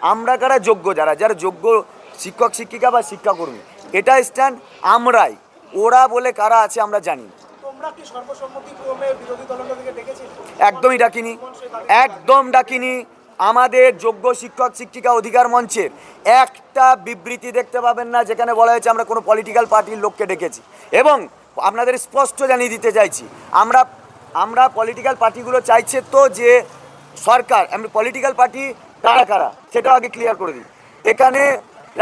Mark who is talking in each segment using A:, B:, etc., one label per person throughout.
A: আমরা কারা যোগ্য যারা? যারা যোগ্য শিক্ষক শিক্ষিকা বা শিক্ষাকর্মী। এটা স্ট্যান্ড আমরাই। ওরা বলে কারা আছে আমরা জানি একদমই ডাকিনি। একদম ডাকিনি। আমাদের যোগ্য শিক্ষক শিক্ষিকা অধিকার মঞ্চের একটা বিবৃতি দেখতে পাবেন না যেখানে বলা হয়েছে আমরা কোনো পলিটিক্যাল পার্টির লোককে ডেকেছি। এবং আপনাদের স্পষ্ট জানিয়ে দিতে চাইছি আমরা আমরা পলিটিক্যাল পার্টিগুলো চাইছে তো যে সরকার আমি পলিটিক্যাল পার্টি কারা কারা সেটাও আগে ক্লিয়ার করে দিই। এখানে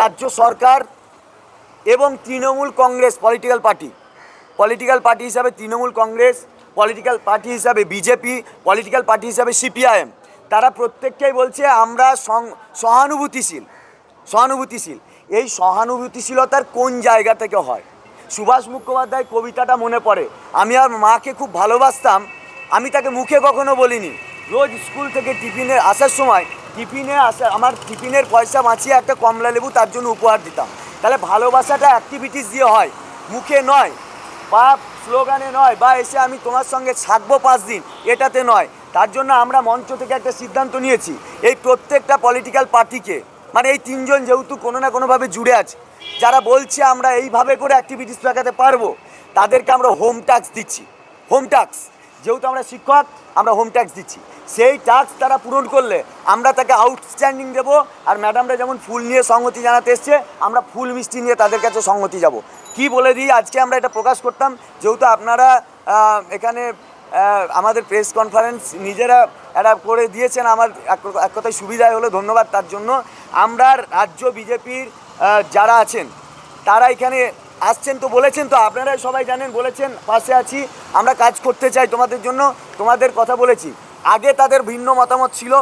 A: রাজ্য সরকার এবং Trinamool Congress political party political party হিসাবে তৃণমূল কংগ্রেস পলিটিক্যাল পার্টি হিসাবে বিজেপি পলিটিক্যাল পার্টি হিসাবে সিপিআইএম তারা প্রত্যেককেই বলছে আমরা সহানুভূতিশীল সহানুভূতিশীল। এই সহানুভূতিশীলতার কোন জায়গা থেকে হয়? সুভাষ মুখোপাধ্যায় কবিতাটা মনে পড়ে, আমি আর মাকে খুব ভালোবাসতাম, আমি তাকে মুখে কখনো বলিনি। রোজ স্কুল থেকে টিফিনে আসার সময় টিফিনে আসা, আমার টিফিনের পয়সা বাঁচিয়ে একটা কমলা লেবু তার জন্য উপহার দিতাম। তাহলে ভালোবাসাটা অ্যাক্টিভিটিস দিয়ে হয়, মুখে নয় বা স্লোগানে নয় বা এসে আমি তোমার সঙ্গে থাকব পাঁচ দিন, এটাতে নয়। তার জন্য আমরা মঞ্চ থেকে একটা সিদ্ধান্ত নিয়েছি, এই প্রত্যেকটা পলিটিক্যাল পার্টিকে মানে এই তিনজন যেহেতু কোনো না কোনোভাবে জুড়ে আছে, যারা বলছে আমরা এইভাবে করে অ্যাক্টিভিটিস দেখাতে পারব, তাদেরকে আমরা হোম ট্যাক্স দিচ্ছি। হোম ট্যাক্স যেহেতু আমরা শিক্ষক, আমরা হোম ট্যাক্স দিচ্ছি। সেই ট্যাক্স তারা পূরণ করলে আমরা তাকে আউটস্ট্যান্ডিং দেবো আর ম্যাডামরা যেমন ফুল নিয়ে সংহতি জানাতে এসছে, আমরা ফুল মিষ্টি নিয়ে তাদের কাছে সংহতি যাব। কি বলে দিই? আজকে আমরা এটা প্রকাশ করতাম, যেহেতু আপনারা এখানে আমাদের প্রেস কনফারেন্স নিজেরা এটা করে দিয়েছেন, আমার এক- কথায় সুবিধায় হলো, ধন্যবাদ তার জন্য। আমরা রাজ্য বিজেপির যারা আছেন, তারা এখানে আসছেন তো বলেছেন তো, আপনারাই সবাই জানেন, বলেছেন, পাশে আছি, আমরা কাজ করতে চাই তোমাদের জন্য, তোমাদের কথা বলেছি। আগে তাদের ভিন্ন মতামত ছিল,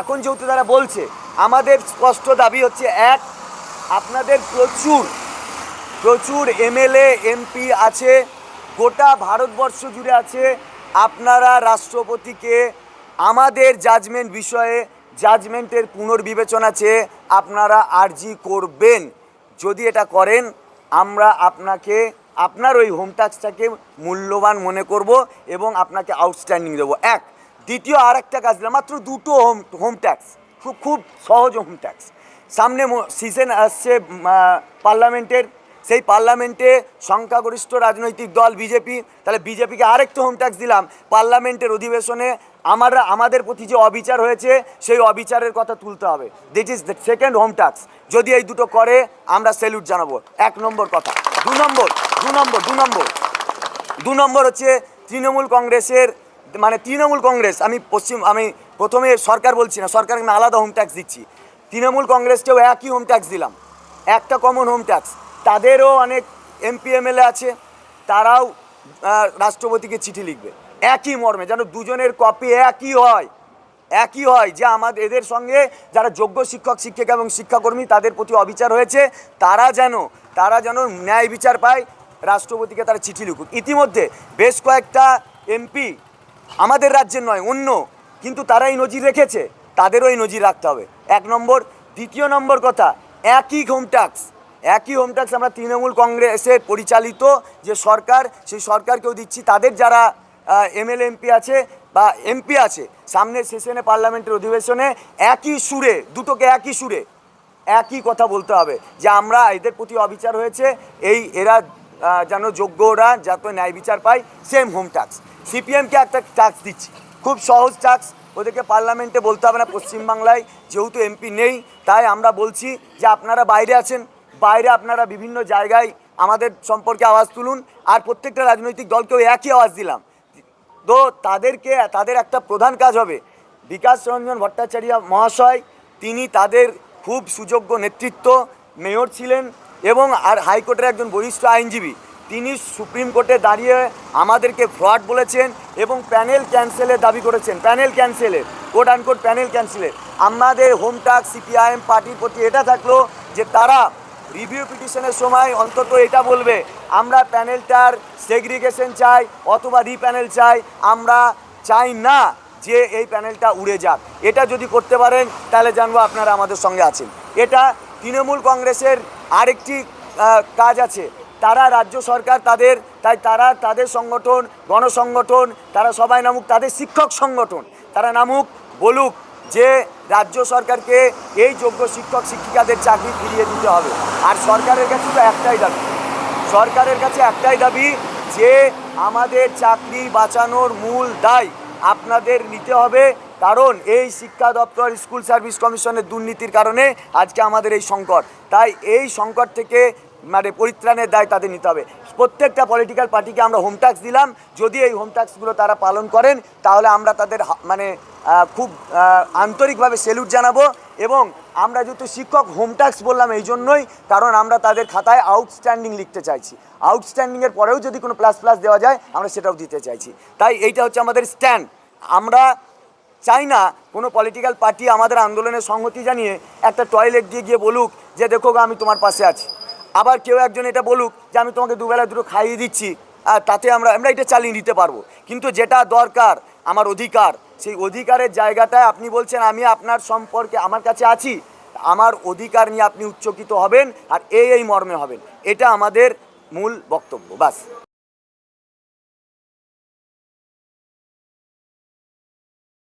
A: এখন যেহেতু তারা বলছে, আমাদের স্পষ্ট দাবি হচ্ছে, এক, আপনাদের প্রচুর প্রচুর এমএলএ, এমপি আছে, গোটা ভারতবর্ষ জুড়ে আছে, আপনারা রাষ্ট্রপতিকে আমাদের জাজমেন্ট বিষয়ে জাজমেন্টের পুনর্বিবেচনা চেয়ে আপনারা আর্জি করবেন। যদি এটা করেন আমরা আপনাকে, আপনার ওই হোম ট্যাক্সটাকে মূল্যবান মনে করব এবং আপনাকে আউটস্ট্যান্ডিং দেবো। এক। দ্বিতীয় আর একটা কাজ দিলাম, মাত্র দুটো হোম হোম ট্যাক্স খুব খুব সহজ হোম ট্যাক্স সামনে সিজন আসছে পার্লামেন্টের। সেই পার্লামেন্টে সংখ্যাগরিষ্ঠ রাজনৈতিক দল, বিজেপি। তাহলে বিজেপিকে আরেকটা হোম ট্যাক্স দিলাম। পার্লামেন্টের অধিবেশনে আমরা আমাদের প্রতি যে অবিচার হয়েছে, সেই অবিচারের কথা তুলতে হবে। This is the second home tax যদি এই দুটো করে, আমরা স্যালুট জানাব। এক নম্বর কথা। দু নম্বর দু নম্বর দু নম্বর। দু নম্বর হচ্ছে তৃণমূল কংগ্রেসের মানে তৃণমূল কংগ্রেস, আমি পশ্চিম, আমি প্রথমে সরকার বলছি না সরকারকে আমি আলাদা হোম ট্যাক্স দিচ্ছি। তৃণমূল কংগ্রেসকেও একই হোম ট্যাক্স দিলাম। একটা কমন হোম ট্যাক্স তাদেরও অনেক এমপি এমএলএ আছে। তারাও রাষ্ট্রপতিকে চিঠি লিখবে। একই মর্মে, যেন দুজনের কপি একই হয় একই হয়, যে আমাদের, এদের সঙ্গে যারা যোগ্য শিক্ষক, শিক্ষিকা এবং শিক্ষাকর্মী, তাদের প্রতি অবিচার হয়েছে, তারা যেন তারা যেন ন্যায় বিচার পায়, রাষ্ট্রপতিকে তারা চিঠি লিখুক। ইতিমধ্যে বেশ কয়েকটা এমপি আমাদের রাজ্যের নয়, অন্য, কিন্তু তারাই নজির রেখেছে, তাদেরও এই নজির রাখতে হবে। এক নম্বর, দ্বিতীয় নম্বর কথা, একই হোম ট্যাক্স একই হোম ট্যাক্স আমরা তৃণমূল কংগ্রেসের পরিচালিত যে সরকার, সেই সরকারকেও দিচ্ছি, তাদের যারা এমএলএ এমপি আছে বা এমপি আছে, সামনের সেশনে পার্লামেন্টের অধিবেশনে একই সুরে, দুটোকে একই সুরে, একই কথা বলতে হবে। যে আমরা এদের প্রতি অবিচার হয়েছে, এই এরা যেন যোগ্যরা যাতে ন্যায় বিচার পায় সেম হোম ট্যাক্স সিপিএমকে একটা ট্যাক্স দিচ্ছি। খুব সহজ ট্যাক্স ওদেরকে পার্লামেন্টে বলতে হবে না, পশ্চিমবাংলায় যেহেতু এমপি নেই, তাই আমরা বলছি যে আপনারা বাইরে আছেন, বাইরে আপনারা বিভিন্ন জায়গায় আমাদের সম্পর্কে আওয়াজ তুলুন, আর প্রত্যেকটা রাজনৈতিক দলকেও একই আওয়াজ দিলাম। তো তাদেরকে, তাদের একটা প্রধান কাজ হবে। বিকাশ রঞ্জন ভট্টাচার্য মহাশয়, তিনি তাদের খুব সুযোগ্য নেতৃত্ব, মেয়র ছিলেন এবং আর হাইকোর্টের একজন বরিষ্ঠ আইনজীবী। তিনি সুপ্রিম কোর্টে দাঁড়িয়ে আমাদেরকে ফ্রড বলেছেন এবং প্যানেল ক্যান্সেলের দাবি করেছেন। প্যানেল ক্যান্সেলের কোর্ট অ্যান্ড কোর্ট প্যানেল ক্যান্সেলের। আমাদের হোম টাক সিপিআইএম, পার্টির প্রতি এটা থাকল যে তারা রিভিউ পিটিশনের সময় অন্তত এটা বলবে, আমরা প্যানেলটার সেগ্রিগেশন চাই অথবা রিপ্যানেল চাই, আমরা চাই না যে এই প্যানেলটা উড়ে যাক। এটা যদি করতে পারেন, তাহলে জানব আপনারা আমাদের সঙ্গে আছেন। এটা তৃণমূল কংগ্রেসের আরেকটি কাজ আছে। তারা রাজ্য সরকার তাদের, তাই তারা তাদের সংগঠন, গণসংগঠন, তারা সবাই নামুক তাদের শিক্ষক সংগঠন, তারা নামুক, বলুক। যে রাজ্য সরকারকে এই যোগ্য শিক্ষক, শিক্ষিকাদের চাকরি ফিরিয়ে দিতে হবে। আর সরকারের কাছে তো একটাই দাবি। সরকারের কাছে একটাই দাবি যে আমাদের চাকরি বাঁচানোর মূল দায় আপনাদের নিতে হবে। কারণ এই শিক্ষা দপ্তর, স্কুল সার্ভিস কমিশনের দুর্নীতির কারণে আজকে আমাদের এই সংকট। তাই এই সংকট থেকে মানে পরিত্রাণের দায় তাদের নিতে হবে। প্রত্যেকটা পলিটিক্যাল পার্টিকে আমরা হোম ট্যাক্স দিলাম। যদি এই হোম ট্যাক্সগুলো তারা পালন করেন, তাহলে আমরা তাদের মানে খুব আন্তরিকভাবে সেলুট জানাব এবং আমরা যেহেতু শিক্ষক হোম ট্যাক্স বললাম এই জন্যই, কারণ আমরা তাদের খাতায় আউটস্ট্যান্ডিং লিখতে চাইছি। আউটস্ট্যান্ডিংয়ের পরেও যদি কোনো প্লাস প্লাস দেওয়া যায়, আমরা সেটাও দিতে চাইছি। তাই এইটা হচ্ছে আমাদের স্ট্যান্ড আমরা চাই না কোনো পলিটিক্যাল পার্টি আমাদের আন্দোলনের সংহতি জানিয়ে একটা টয়লেট দিয়ে গিয়ে বলুক যে, দেখো আমি তোমার পাশে আছি। আবার কেউ একজন এটা বলুক যে আমি তোমাকে দুবেলা দুটো খাইয়ে দিচ্ছি, আর তাতে আমরা আমরা এটা চালিয়ে নিতে পারব। কিন্তু যেটা দরকার, আমার অধিকার, সেই অধিকারের জায়গাটায় আপনি বলছেন, আমি আপনার সম্পর্কে আমার কাছে আছি, আমার অধিকার নিয়ে আপনি উচ্চকিত হবেন, আর এই এই মর্মে হবেন। এটা আমাদের মূল বক্তব্য, বাস।